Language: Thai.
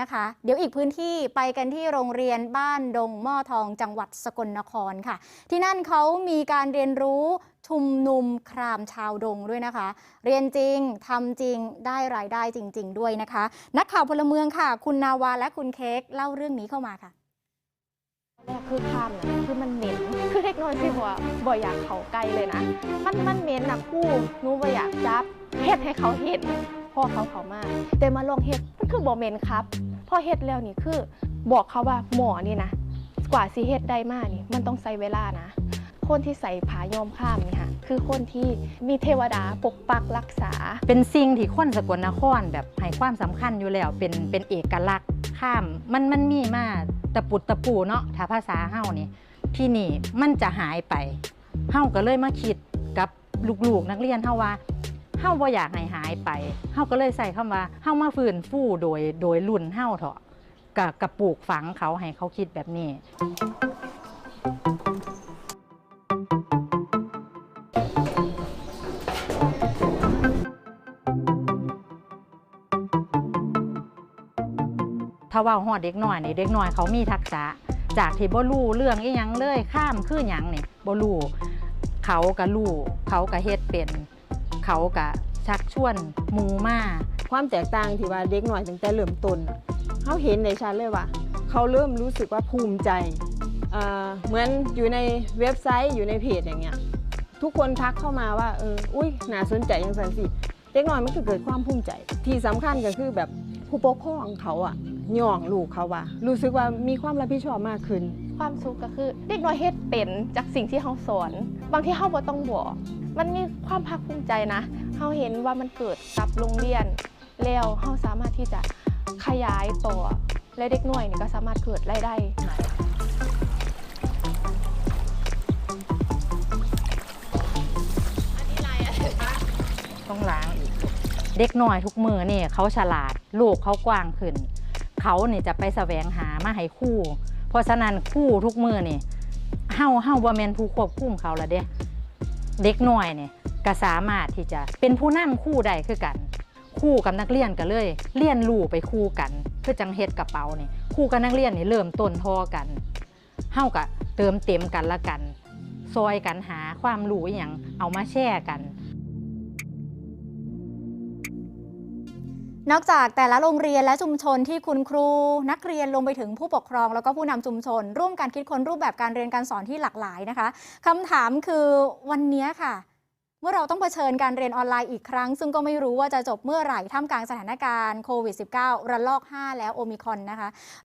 นะคะ เดี๋ยวอีกพื้นที่ไปกันที่โรงเรียนบ้านดงหม้อทองจังหวัดสกลนครค่ะ ที่นั่นเขามีการเรียนรู้ชุมนุมครามชาวดงด้วยนะคะ เรียนจริงทำจริงได้รายได้จริง ๆ ด้วยนะคะ นักข่าวพลเมืองค่ะ คุณนาวาและคุณเค้กเล่าเรื่องนี้เข้ามาค่ะแรกคือข้ามนะคือมันเหม็น คือเด็กน้อยที่ว่าบ่อยากเขาใกลเลยนะ มันมันเหม็นนะคู่นูบ่อยากจับเฮ็ดให้เขาเห็นพ่อเขาเขามากแต่มาลองเฮ็ดมันคือบ่เหม็นครับ พอเฮ็ดแล้วนี่คือบอกเขาว่าหมอนี่นะกว่าสิเฮ็ดได้มากนี่มันต้องใช้เวลานะ คนที่ใส่ผายอมข้ามนี่ค่ะคือคนที่มีเทวดาปกปักรักษา เป็นสิ่งที่คนสกลนครแบบให้ความสำคัญอยู่แล้ว เป็นเป็นเอกลักษณ์ข้าม มันมันมีมาตะปุดตะปูเนาะถ้าภาษาเฮานี่ที่นี่มันจะหายไปเฮาก็เลยมาคิดกับลูกๆนักเรียนเฮาว่า เฮาบ่อยากให้หายไปเฮาก็เลยใส่คำว่าเฮามาฟื้นฟูโดยโดยรุ่นเฮาเถาะกับกับปลูกฝังเขาให้เขาคิดแบบนี้ถ้าว่าฮอดเด็กน้อยนี่เด็กน้อยเขามีทักษะ จากที่บ่รู้เรื่องอีหยังเลยข้ามคือหยังนี่บ่รู้เขาก็รู้เขาก็เฮ็ดเป็น เขาก็ชักชวนมูมาความแตกต่างที่ว่าเด็กหน่อยตั้งแต่เริ่มต้นเขาเห็นในชัดเลยว่า เขาเริ่มรู้สึกว่าภูมิใจอ่าเหมือนอยู่ในเว็บไซต์อยู่ในเพจอย่างเงี้ยทุกคนทักเข้ามาว่าเอออุ้ยน่าสนใจอย่างสันสิเด็กหน้อยมันก็เกิดความภูมิใจ ที่สำคัญก็คือแบบผู้ปกครองเขาอะย่องลูกเขาว่า รู้สึกว่ามีความรับผิดชอบมากขึ้น ความสุขก็คือ เด็กน้อยเฮ็ดเป็นจากสิ่งที่เขาสอน บางที่เขาบ่ต้องบอก มันมีความภาคภูมิใจนะเขาเห็นว่ามันเกิดกับโรงเรียนแล้วเขาสามารถที่จะขยายต่อและเด็กน้อยนี่ก็สามารถเกิดรายได้ต้องล้างอีก เด็กน้อยทุกมือนี่เขาฉลาดโลกเขากว้างขึ้น เขานี่จะไปแสวงหามาให้คู่ เพราะฉะนั้นคู่ทุกมือนี่เฮาเฮาบ่แมนผู้ควบคุมเขาละเด้ เด็กน้อยเนี่ยก็สามารถที่จะเป็นผู้นำคู่ได้คือกัน คู่กับนักเรียนก็เลยเรียนรู้ไปคู่กันเพื่อจังเฮ็ดกระเป๋านี่คู่กับนักเรียนนี่เริ่มต้นทอกันเฮาก็เติมเต็มกันละกัน ซอยกันหาความรู้อย่างเอามาแชร์กัน นอกจากแต่ละโรงเรียนและชุมชนที่คุณครู นักเรียนลงไปถึงผู้ปกครอง แล้วก็ผู้นำชุมชน ร่วมกันคิดค้นรูปแบบการเรียนการสอนที่หลากหลายนะคะคำถามคือวันนี้ค่ะ เมื่อเราต้องเผชิญการเรียนออนไลน์อีกครั้ง ซึ่งก็ไม่รู้ว่าจะจบเมื่อไหร่ท่ามกลางสถานการณ์โควิด -19 ระลอก 5 แล้วโอมิคอนนะคะ